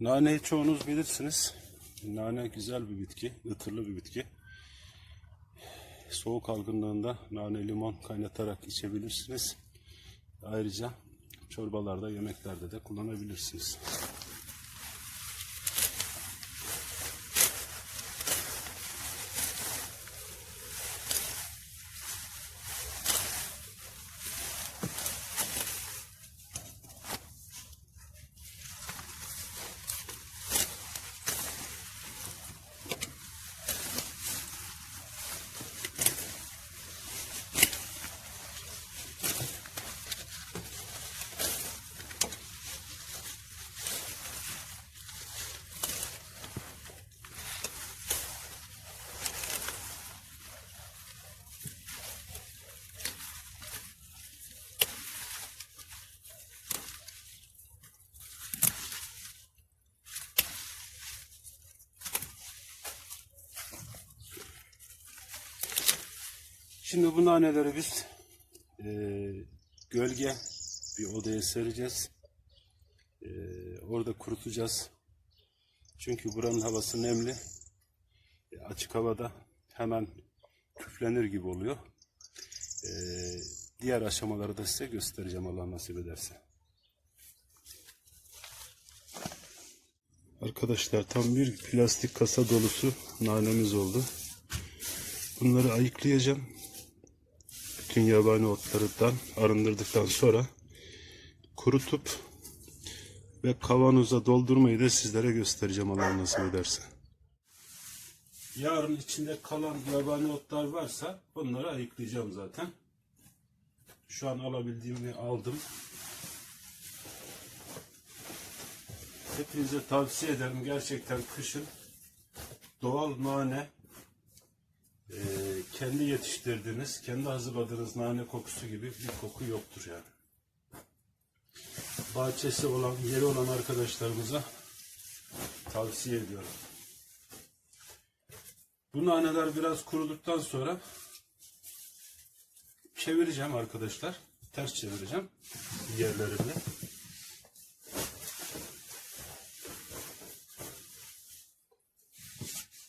Naneyi çoğunuz bilirsiniz. Nane güzel bir bitki, ıtırlı bir bitki. Soğuk algınlığında nane limon kaynatarak içebilirsiniz. Ayrıca çorbalarda, yemeklerde de kullanabilirsiniz. Şimdi bu naneleri biz eee, gölge bir odaya sereceğiz. Eee, orada kurutacağız. Çünkü buranın havası nemli. E, açık havada hemen küflenir gibi oluyor. Eee, diğer aşamaları da size göstereceğim Allah nasip ederse. Arkadaşlar tam bir plastik kasa dolusu nanemiz oldu. Bunları ayıklayacağım bütün yabani otlarından arındırdıktan sonra kurutup ve kavanoza doldurmayı da sizlere göstereceğim Allah nasip ederse. Yarın içinde kalan yabani otlar varsa bunları ayıklayacağım zaten. Şu an alabildiğimi aldım. Hepinize tavsiye ederim gerçekten kışın doğal nane ee, kendi yetiştirdiğiniz, kendi hazırladığınız nane kokusu gibi bir koku yoktur yani. Bahçesi olan, yeri olan arkadaşlarımıza tavsiye ediyorum. Bu naneler biraz kuruduktan sonra çevireceğim arkadaşlar. Ters çevireceğim yerlerini.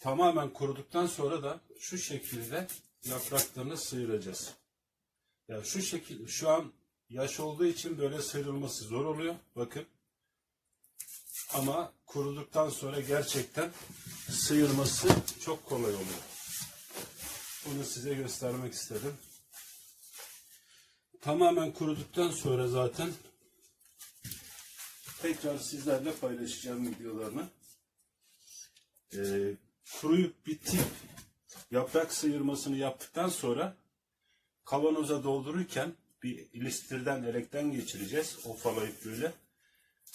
Tamamen kuruduktan sonra da şu şekilde yapraklarını sıyıracağız. Ya şu şekil şu an yaş olduğu için böyle sıyrılması zor oluyor. Bakın. Ama kuruduktan sonra gerçekten sıyırması çok kolay oluyor. Bunu size göstermek istedim. Tamamen kuruduktan sonra zaten tekrar sizlerle paylaşacağım videolarını. Ee, kuruyup bitip yaprak sıyırmasını yaptıktan sonra kavanoza doldururken bir ilistirden elekten geçireceğiz. Ofalayıp böyle.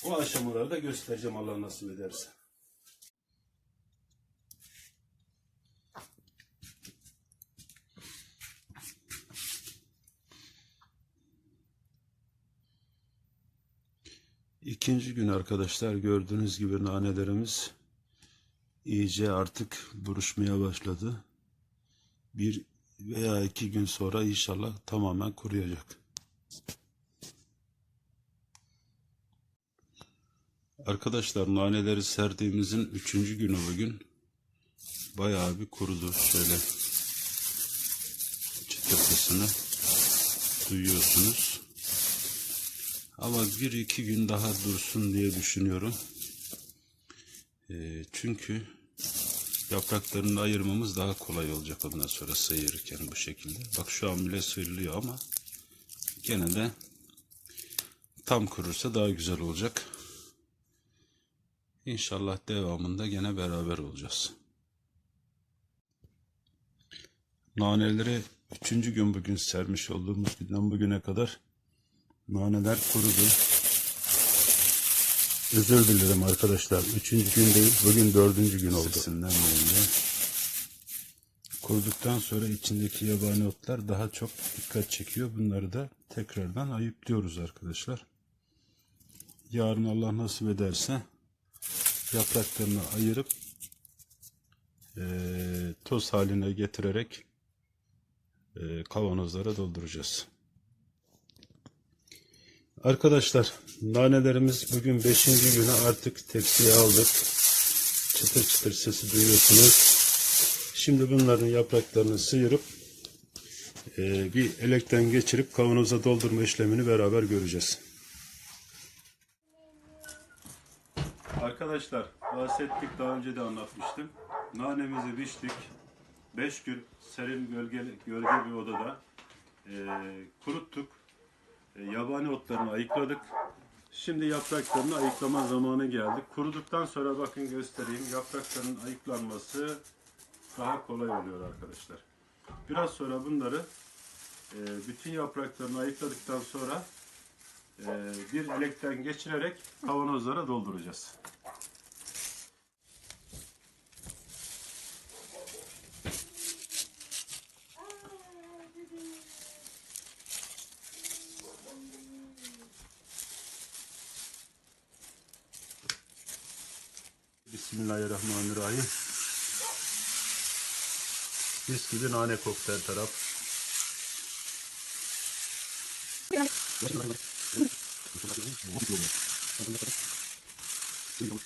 O aşamaları da göstereceğim Allah nasip ederse. İkinci gün arkadaşlar gördüğünüz gibi nanelerimiz iyice artık buruşmaya başladı. Bir veya iki gün sonra inşallah tamamen kuruyacak. Arkadaşlar naneleri serdiğimizin üçüncü günü bugün bayağı bir kurudu. Şöyle çıtırtısını duyuyorsunuz. Ama bir iki gün daha dursun diye düşünüyorum. E, çünkü yapraklarını ayırmamız daha kolay olacak ondan sonra sıyırırken bu şekilde. Bak şu an bile sıyrılıyor ama gene de tam kurursa daha güzel olacak. İnşallah devamında gene beraber olacağız. Naneleri üçüncü gün bugün sermiş olduğumuz günden bugüne kadar naneler kurudu. Özür dilerim arkadaşlar. Üçüncü gün değil, bugün dördüncü gün oldu. Sesinden böyle. Kuruduktan sonra içindeki yabani otlar daha çok dikkat çekiyor. Bunları da tekrardan ayıplıyoruz arkadaşlar. Yarın Allah nasip ederse yapraklarını ayırıp eee, toz haline getirerek eee, kavanozlara dolduracağız. Arkadaşlar nanelerimiz bugün 5. günü artık tepsiye aldık. Çıtır çıtır sesi duyuyorsunuz. Şimdi bunların yapraklarını sıyırıp e, bir elekten geçirip kavanoza doldurma işlemini beraber göreceğiz. Arkadaşlar bahsettik daha önce de anlatmıştım. Nanemizi biçtik. 5 gün serin gölge, gölge bir odada e, kuruttuk. E, yabani otlarını ayıkladık. Şimdi yapraklarını ayıklama zamanı geldi. Kuruduktan sonra bakın göstereyim. Yaprakların ayıklanması daha kolay oluyor arkadaşlar. Biraz sonra bunları e, bütün yapraklarını ayıkladıktan sonra e, bir elekten geçirerek kavanozlara dolduracağız. Bismillahirrahmanirrahim. Mis gibi nane koktu her taraf.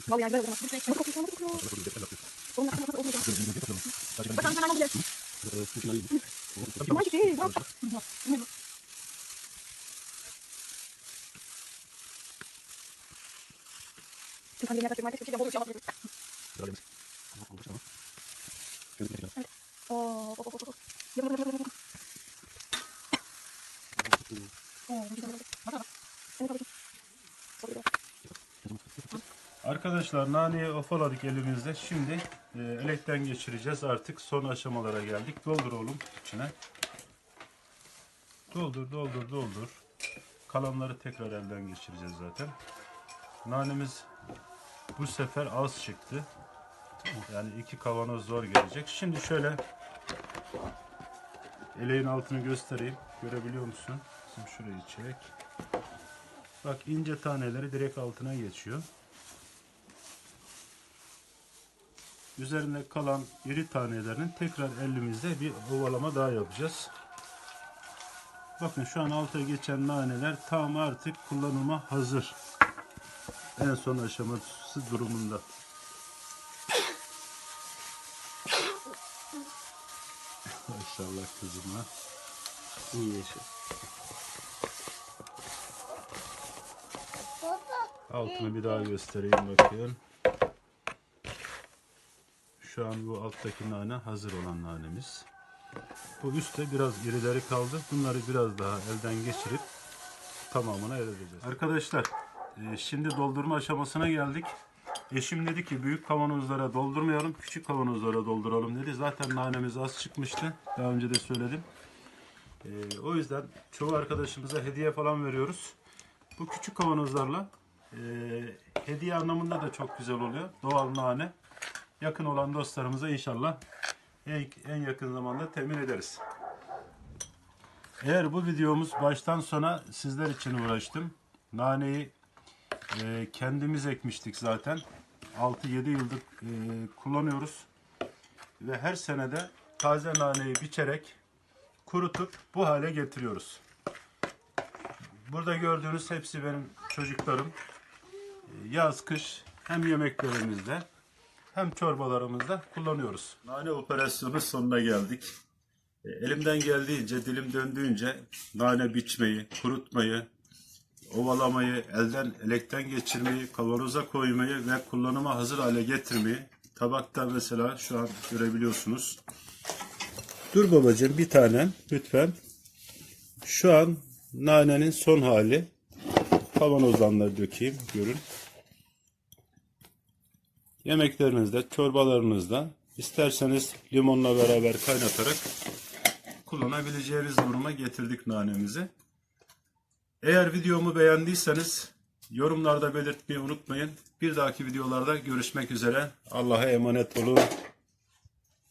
Vallahi yani böyle olmaz. Arkadaşlar naneyi ofaladık elimizde. Şimdi e, elekten geçireceğiz. Artık son aşamalara geldik. Doldur oğlum içine. Doldur, doldur, doldur. Kalanları tekrar elden geçireceğiz zaten. Nanemiz bu sefer az çıktı. Yani iki kavanoz zor gelecek. Şimdi şöyle eleğin altını göstereyim. Görebiliyor musun? Şimdi şurayı çek. Bak ince taneleri direkt altına geçiyor. Üzerinde kalan iri tanelerinin tekrar elimizde bir ovalama daha yapacağız. Bakın şu an alta geçen naneler tam artık kullanıma hazır. En son aşaması durumunda. Kızıma. İyi yaşa. Altını bir daha göstereyim bakın. Şu an bu alttaki nane hazır olan nanemiz. Bu üstte biraz irileri kaldı. Bunları biraz daha elden geçirip tamamına elde edeceğiz. Arkadaşlar e, şimdi doldurma aşamasına geldik. Eşim dedi ki büyük kavanozlara doldurmayalım, küçük kavanozlara dolduralım dedi. Zaten nanemiz az çıkmıştı. Daha önce de söyledim. E, o yüzden çoğu arkadaşımıza hediye falan veriyoruz. Bu küçük kavanozlarla e, hediye anlamında da çok güzel oluyor. Doğal nane. Yakın olan dostlarımıza inşallah en, en yakın zamanda temin ederiz. Eğer bu videomuz baştan sona sizler için uğraştım. Naneyi e, kendimiz ekmiştik zaten. 6-7 yıldır e, kullanıyoruz. Ve her senede taze naneyi biçerek kurutup bu hale getiriyoruz. Burada gördüğünüz hepsi benim çocuklarım. E, Yaz kış hem yemeklerimizde hem çorbalarımızda kullanıyoruz. Nane operasyonu sonuna geldik. E, Elimden geldiğince, dilim döndüğünce nane biçmeyi, kurutmayı, ovalamayı, elden elekten geçirmeyi, kavanoza koymayı ve kullanıma hazır hale getirmeyi tabakta mesela şu an görebiliyorsunuz. Dur babacığım bir tane lütfen. Şu an nanenin son hali. Kavanozdan da dökeyim görün. Yemeklerinizde, çorbalarınızda isterseniz limonla beraber kaynatarak kullanabileceğiniz duruma getirdik nanemizi. Eğer videomu beğendiyseniz yorumlarda belirtmeyi unutmayın. Bir dahaki videolarda görüşmek üzere. Allah'a emanet olun.